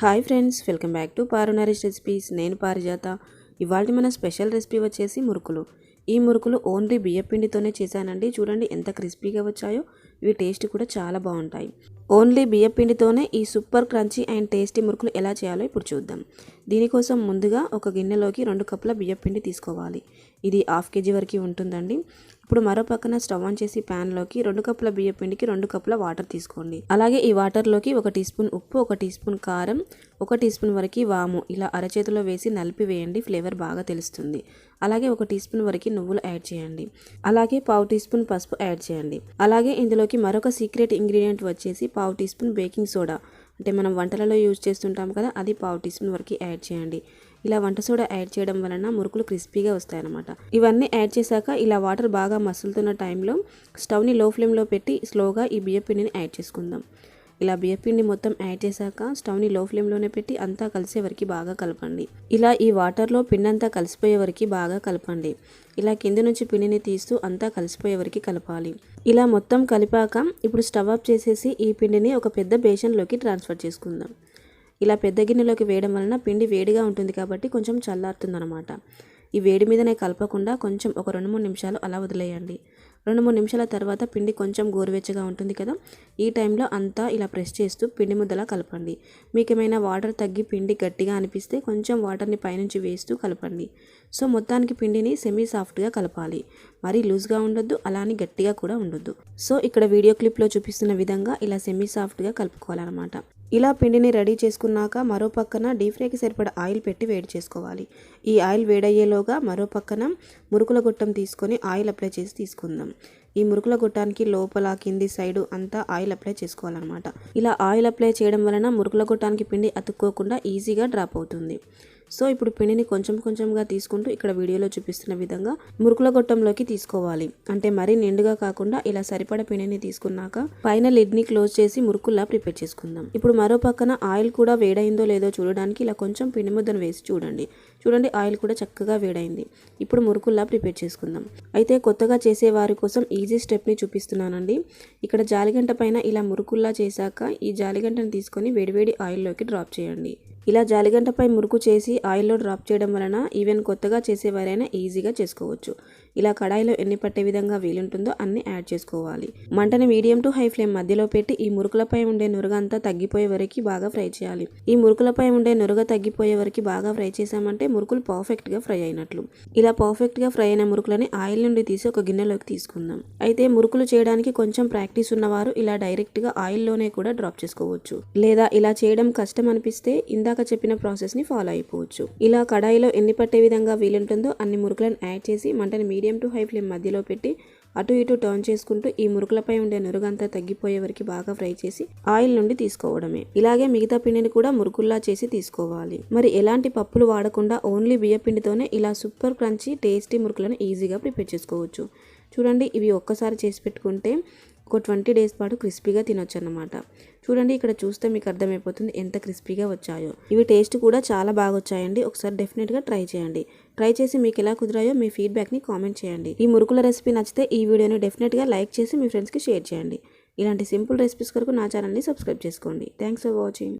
Hi friends welcome back to పారునరీష్ recipes. నేను పారిజాత. ఇవాళ మన స్పెషల్ రెసిపీ వచ్చేసి మురుకులు. ఈ మురుకులు ఓన్లీ బియ్యపిండితోనే చేశానండి. చూడండి ఎంత క్రిస్పీగా వచ్చాయో. ఇవి టేస్ట్ కూడా చాలా బాగుంటాయి. ఓన్లీ బియ్యపిండితోనే ఈ సూపర్ క్రంచీ అండ్ టేస్టీ మురుకులు ఎలా చేయాలో ఇప్పుడు చూద్దాం. దీనికోసం ముందుగా ఒక గిన్నెలోకి రెండు కప్పుల బియ్యపిండి తీసుకోవాలి. ఇది హాఫ్ కేజీ వరకు ఉంటుందండి. ఇప్పుడు మరో పక్కన స్టవ్ ఆన్ చేసి ప్యాన్లోకి రెండు కప్పుల బియ్య పిండికి రెండు కప్పుల వాటర్ తీసుకోండి. అలాగే ఈ వాటర్లోకి ఒక టీ స్పూన్ ఉప్పు ఒక టీ స్పూన్ కారం ఒక టీ స్పూన్ వరకు వాము. ఇలా అరచేతిలో వేసి నలిపి వేయండి ఫ్లేవర్ బాగా తెలుస్తుంది. అలాగే ఒక టీ స్పూన్ వరకు నువ్వులు యాడ్ చేయండి. అలాగే పావు టీ స్పూన్ పసుపు యాడ్ చేయండి. అలాగే ఇందులో ఇందులోకి మరొక సీక్రెట్ ఇంగ్రీడియంట్ వచ్చేసి పావు టీ స్పూన్ బేకింగ్ సోడా. అంటే మనం వంటలలో యూజ్ చేస్తుంటాం కదా అది పావు టీ స్పూన్ వరకు యాడ్ చేయండి. ఇలా వంట సోడా యాడ్ చేయడం వలన మురుకులు క్రిస్పీగా వస్తాయన్నమాట. ఇవన్నీ యాడ్ చేశాక ఇలా వాటర్ బాగా మసులుతున్న టైంలో స్టవ్ని లో ఫ్లేమ్లో పెట్టి స్లోగా ఈ బియ్యపిండిని యాడ్ చేసుకుందాం. ఇలా బియ్యపిండి మొత్తం యాడ్ చేశాక స్టవ్ని లో ఫ్లేమ్లోనే పెట్టి అంతా కలిసే వరకు బాగా కలపండి. ఇలా ఈ వాటర్లో పిండి అంతా కలిసిపోయే వరకు బాగా కలపండి. ఇలా కింద నుంచి పిండిని తీస్తూ అంతా కలిసిపోయే వరకు కలపాలి. ఇలా మొత్తం కలిపాక ఇప్పుడు స్టవ్ ఆఫ్ చేసేసి ఈ పిండిని ఒక పెద్ద బేషన్లోకి ట్రాన్స్ఫర్ చేసుకుందాం. ఇలా పెద్ద గిన్నెలోకి వేయడం వలన పిండి వేడిగా ఉంటుంది కాబట్టి కొంచెం చల్లారుతుందన్నమాట. ఈ వేడి మీదనే కలపకుండా కొంచెం ఒక రెండు మూడు నిమిషాలు అలా వదిలేయండి. రెండు మూడు నిమిషాల తర్వాత పిండి కొంచెం గోరువెచ్చగా ఉంటుంది కదా? ఈ టైంలో అంతా ఇలా ప్రెస్ చేస్తూ పిండి ముద్దలా కలపండి. మీకు ఏమైనా వాటర్ తగ్గి పిండి గట్టిగా అనిపిస్తే కొంచెం వాటర్ని పైనుంచి వేస్తూ కలపండి. సో మొత్తానికి పిండిని సెమీ సాఫ్ట్గా కలపాలి. మరీ లూజ్గా ఉండొద్దు అలానే గట్టిగా కూడా ఉండొద్దు. సో ఇక్కడ వీడియో క్లిప్లో చూపిస్తున్న విధంగా ఇలా సెమీ సాఫ్ట్గా కలుపుకోవాలన్నమాట. ఇలా పిండిని రెడీ చేసుకున్నాక మరో పక్కన డీప్ ఫ్రైకి సరిపడ ఆయిల్ పెట్టి వేడి చేసుకోవాలి. ఈ ఆయిల్ వేడయ్యేలోగా మరో పక్కన మురుకుల గుట్టం తీసుకొని ఆయిల్ అప్లై చేసి తీసుకుందాం. ఈ మురుకుల గుట్టానికి లోపల కింది సైడు అంతా ఆయిల్ అప్లై చేసుకోవాలన్నమాట. ఇలా ఆయిల్ అప్లై చేయడం వలన మురుకుల గుట్టానికి పిండి అతుక్కోకుండా ఈజీగా డ్రాప్ అవుతుంది. సో ఇప్పుడు పిండిని కొంచెం కొంచెంగా తీసుకుంటూ ఇక్కడ వీడియోలో చూపిస్తున్న విధంగా మురుకుల గొట్టంలోకి తీసుకోవాలి. అంటే మరీ నిండుగా కాకుండా ఇలా సరిపడ పిండిని తీసుకున్నాక పైన లిడ్ని క్లోజ్ చేసి మురుకుల్లా ప్రిపేర్ చేసుకుందాం. ఇప్పుడు మరో పక్కన ఆయిల్ కూడా వేడైందో లేదో చూడడానికి ఇలా కొంచెం పిండి ముద్దను వేసి చూడండి. చూడండి ఆయిల్ కూడా చక్కగా వేడైంది. ఇప్పుడు మురుకుల్లా ప్రిపేర్ చేసుకుందాం. అయితే కొత్తగా చేసే వారి కోసం ఈజీ స్టెప్ని చూపిస్తున్నానండి. ఇక్కడ జాలిగంట పైన ఇలా మురుకుల్లా చేశాక ఈ జాలిగంటను తీసుకొని వేడివేడి ఆయిల్లోకి డ్రాప్ చేయండి. ఇలా జాలిగంటపై మురుకు చేసి ఆయిల్లో డ్రాప్ చేయడం వలన ఈవెన్ కొత్తగా చేసేవారైనా ఈజీగా చేసుకోవచ్చు. ఇలా కడాయిలో ఎన్ని పట్టే విధంగా వీలుంటుందో అన్ని యాడ్ చేసుకోవాలి. మంటని మీడియం టు హై ఫ్లేమ్ మధ్యలో పెట్టి ఈ మురుకులపై ఉండే నురగ అంతా తగ్గిపోయే వరకు బాగా ఫ్రై చేయాలి. ఈ మురుకులపై ఉండే నురగ తగ్గిపోయే వరకు బాగా ఫ్రై చేసామంటే మురుకులు పర్ఫెక్ట్గా ఫ్రై అయినట్లు. ఇలా పర్ఫెక్ట్గా ఫ్రై అయిన మురుకులని ఆయిల్ నుండి తీసి ఒక గిన్నెలోకి తీసుకుందాం. అయితే మురుకులు చేయడానికి కొంచెం ప్రాక్టీస్ ఉన్నవారు ఇలా డైరెక్ట్గా ఆయిల్లోనే కూడా డ్రాప్ చేసుకోవచ్చు. లేదా ఇలా చేయడం కష్టం అనిపిస్తే ఇందాక చెప్పిన ప్రాసెస్ని ఫాలో అయిపోవచ్చు. ఇలా కడాయిలో ఎన్ని పట్టే విధంగా వీలుంటుందో అన్ని మురుకులను యాడ్ చేసి మంటని మీడియం టు హై ఫ్లేమ్ మధ్యలో పెట్టి అటు ఇటు టర్న్ చేసుకుంటూ ఈ మురుకులపై ఉండే నురుగంతా తగ్గిపోయే వరకు బాగా ఫ్రై చేసి ఆయిల్ నుండి తీసుకోవడమే. ఇలాగే మిగతా పిండిని కూడా మురుకుల్లా చేసి తీసుకోవాలి. మరి ఎలాంటి పప్పులు వాడకుండా ఓన్లీ బియ్య పిండితోనే ఇలా సూపర్ క్రంచీ టేస్టీ మురుకులను ఈజీగా ప్రిపేర్ చేసుకోవచ్చు. చూడండి ఇవి ఒక్కసారి చేసి పెట్టుకుంటే ఒక ట్వంటీ డేస్ పాటు క్రిస్పీగా తినొచ్చు అన్నమాట చూడండి ఇక్కడ చూస్తే మీకు అర్థమైపోతుంది ఎంత క్రిస్పీగా వచ్చాయో. ఇవి టేస్ట్ కూడా చాలా బాగా వచ్చాయండి ఒకసారి డెఫినెట్గా ట్రై చేయండి. ట్రై చేసి మీకు ఎలా కుదిరాయో మీ ఫీడ్బ్యాక్ని కామెంట్ చేయండి. ఈ మురుకుల రెసిపీ నచ్చితే ఈ వీడియోని డెఫినెట్గా లైక్ చేసి మీ ఫ్రెండ్స్కి షేర్ చేయండి. ఇలాంటి సింపుల్ రెసిపీస్ కొరకు నా ఛానల్ని సబ్స్క్రైబ్ చేసుకోండి. Thanks for watching.